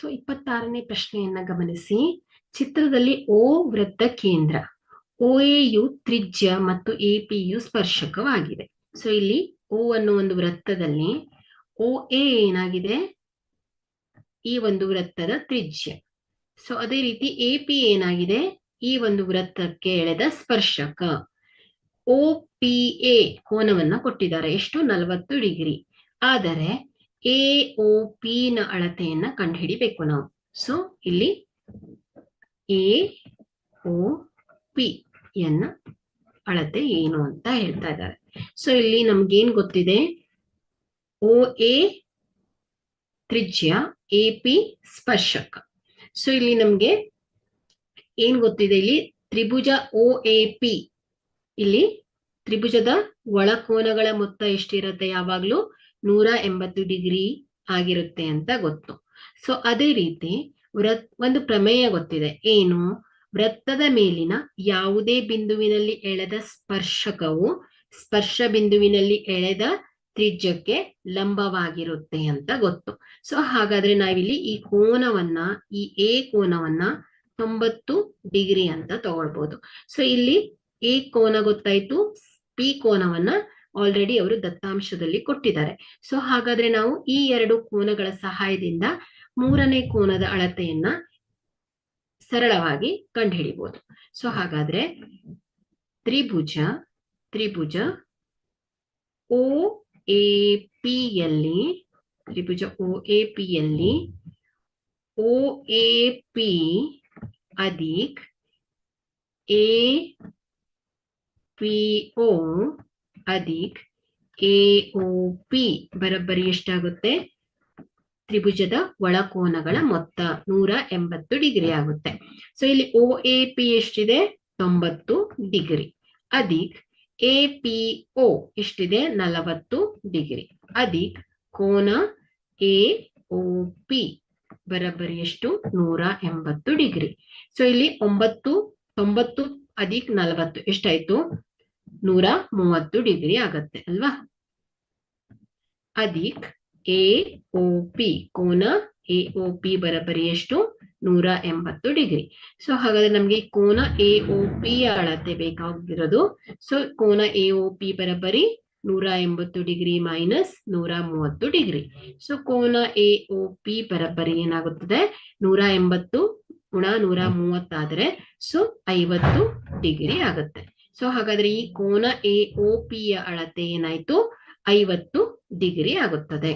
So ಇಪ್ಪತ್ತಾರನೇ ಪ್ರಶ್ನೆಯನ್ನ ಗಮನಿಸಿ. ಚಿತ್ರದಲ್ಲಿ ಓ ವೃತ್ತ ಕೇಂದ್ರ ಯು ತ್ರಿಜ್ಯ ಮತ್ತು ಎಪಿಯು ಸ್ಪರ್ಶಕವಾಗಿದೆ. ಸೊ ಇಲ್ಲಿ ಓ ಅನ್ನೋ ಒಂದು ವೃತ್ತದಲ್ಲಿ ಓ ಎ ಏನಾಗಿದೆ? ಈ ಒಂದು ವೃತ್ತದ ತ್ರಿಜ್ಯ. ಸೊ ಅದೇ ರೀತಿ ಎ ಪಿ ಏನಾಗಿದೆ? ಈ ಒಂದು ವೃತ್ತಕ್ಕೆ ಎಳೆದ ಸ್ಪರ್ಶಕ. ಓ ಪಿ ಎ ಕೋನವನ್ನ ಕೊಟ್ಟಿದ್ದಾರೆ. ಎಷ್ಟು? ನಲವತ್ತು ಡಿಗ್ರಿ. ಆದರೆ ಎ ಒ ಪಿ ನ ಅಳತೆಯನ್ನ ಕಂಡುಹಿಡಿಬೇಕು ನಾವು. ಸೊ ಇಲ್ಲಿ ಎ ಒ ಪಿ ಯನ್ನ ಅಳತೆ ಏನು ಅಂತ ಹೇಳ್ತಾ ಇದ್ದಾರೆ. ಸೊ ಇಲ್ಲಿ ನಮ್ಗೇನ್ ಗೊತ್ತಿದೆ? ಓ ಎ ತ್ರಿಜ್ಯ ಎ ಪಿ ಸ್ಪರ್ಶಕ. ಸೊ ಇಲ್ಲಿ ನಮ್ಗೆ ಏನ್ ಗೊತ್ತಿದೆ? ಇಲ್ಲಿ ತ್ರಿಭುಜ ಓ ಎ ಪಿ ಇಲ್ಲಿ ತ್ರಿಭುಜದ ಒಳಕೋನಗಳ ಮೊತ್ತ ಎಷ್ಟಿರತ್ತೆ ಯಾವಾಗ್ಲೂ? ನೂರ ಎಂಬತ್ತು ಡಿಗ್ರಿ ಆಗಿರುತ್ತೆ ಅಂತ ಗೊತ್ತು. ಸೊ ಅದೇ ರೀತಿ ವೃತ್ ಒಂದು ಪ್ರಮೇಯ ಗೊತ್ತಿದೆ. ಏನು? ವೃತ್ತದ ಮೇಲಿನ ಯಾವುದೇ ಬಿಂದುವಿನಲ್ಲಿ ಎಳೆದ ಸ್ಪರ್ಶಕವು ಸ್ಪರ್ಶ ಬಿಂದುವಿನಲ್ಲಿ ಎಳೆದ ತ್ರಿಜ್ಯಕ್ಕೆ ಲಂಬವಾಗಿರುತ್ತೆ ಅಂತ ಗೊತ್ತು. ಸೊ ಹಾಗಾದ್ರೆ ನಾವಿಲ್ಲಿ ಈ ಕೋನವನ್ನ, ಈ ಎ ಕೋನವನ್ನ ತೊಂಬತ್ತು ಡಿಗ್ರಿ ಅಂತ ತಗೊಳ್ಬಹುದು ಸೊ ಇಲ್ಲಿ ಎ ಕೋನ ಗೊತ್ತಾಯ್ತು, ಪಿ ಕೋನವನ್ನ ಆಲ್ರೆಡಿ ಅವರು ದತ್ತಾಂಶದಲ್ಲಿ ಕೊಟ್ಟಿದ್ದಾರೆ. ಸೊ ಹಾಗಾದ್ರೆ ನಾವು ಈ ಎರಡು ಕೋನಗಳ ಸಹಾಯದಿಂದ ಮೂರನೇ ಕೋನದ ಅಳತೆಯನ್ನ ಸರಳವಾಗಿ ಕಂಡುಹಿಡಿಬಹುದು ಸೊ ಹಾಗಾದ್ರೆ ತ್ರಿಭುಜ ತ್ರಿಭುಜ ಓ ಎ ಪಿ ಯಲ್ಲಿ, ತ್ರಿಭುಜ ಓ ಎ ಪಿ ಯಲ್ಲಿ ಓ ಎ ಪಿ ಅಧಿಕ್ ಎ ಪಿ ಓ ಅಧಿಕ್ ಎ ಒ ಪಿ ಬರಬ್ಬರಿ ಎಷ್ಟಾಗುತ್ತೆ? ತ್ರಿಭುಜದ ಒಳಕೋನಗಳ ಮೊತ್ತ ನೂರ ಎಂಬತ್ತು ಡಿಗ್ರಿ ಆಗುತ್ತೆ. ಸೊ ಇಲ್ಲಿ ಒ ಎ ಪಿ ಎಷ್ಟಿದೆ? ತೊಂಬತ್ತು ಡಿಗ್ರಿ. ಅಧಿಕ್ ಎ ಪಿ ಒ ಎಷ್ಟಿದೆ? ನಲವತ್ತು ಡಿಗ್ರಿ. ಅಧಿಕ್, ಕೋನ ಎ ಒ ಪಿ ಬರಬ್ಬರಿ ಎಷ್ಟು? ನೂರ ಎಂಬತ್ತು ಡಿಗ್ರಿ. ಸೊ ಇಲ್ಲಿ ಒಂಬತ್ತು, ತೊಂಬತ್ತು, ಅಧಿಕ್, ನಲವತ್ತು ಎಷ್ಟಾಯ್ತು? ನೂರ ಮೂವತ್ತು ಡಿಗ್ರಿ ಆಗತ್ತೆ, ಅಲ್ವಾ? ಅದಿಕ್ ಎ ಒ ಪಿ, ಕೋನ ಎ ಒ ಪಿ ಬರಬರಿ ಎಷ್ಟು? ನೂರ ಎಂಬತ್ತು ಡಿಗ್ರಿ. ಸೊ ಹಾಗಾದ್ರೆ ನಮ್ಗೆ ಕೋನ ಎ ಒ ಪಿ ಅಳತೆ ಬೇಕಾಗಿರೋದು. ಸೊ ಕೋನ ಎ ಒ ಪಿ ಬರಬರಿ ನೂರ ಎಂಬತ್ತು ಡಿಗ್ರಿ ಮೈನಸ್ ನೂರ ಮೂವತ್ತು ಡಿಗ್ರಿ. ಸೊ ಕೋನ ಎ ಒ ಪಿ ಬರಬರಿ ಏನಾಗುತ್ತದೆ? ನೂರ ಎಂಬತ್ತು ಗುಣ ನೂರ ಮೂವತ್ತಾದ್ರೆ ಸೊ ಐವತ್ತು ಡಿಗ್ರಿ ಆಗುತ್ತೆ. ಸೊ ಹಾಗಾದ್ರೆ ಈ ಕೋನ ಎ ಒ ಯ ಅಳತೆ ಏನಾಯ್ತು? ಐವತ್ತು ಡಿಗ್ರಿ ಆಗುತ್ತದೆ.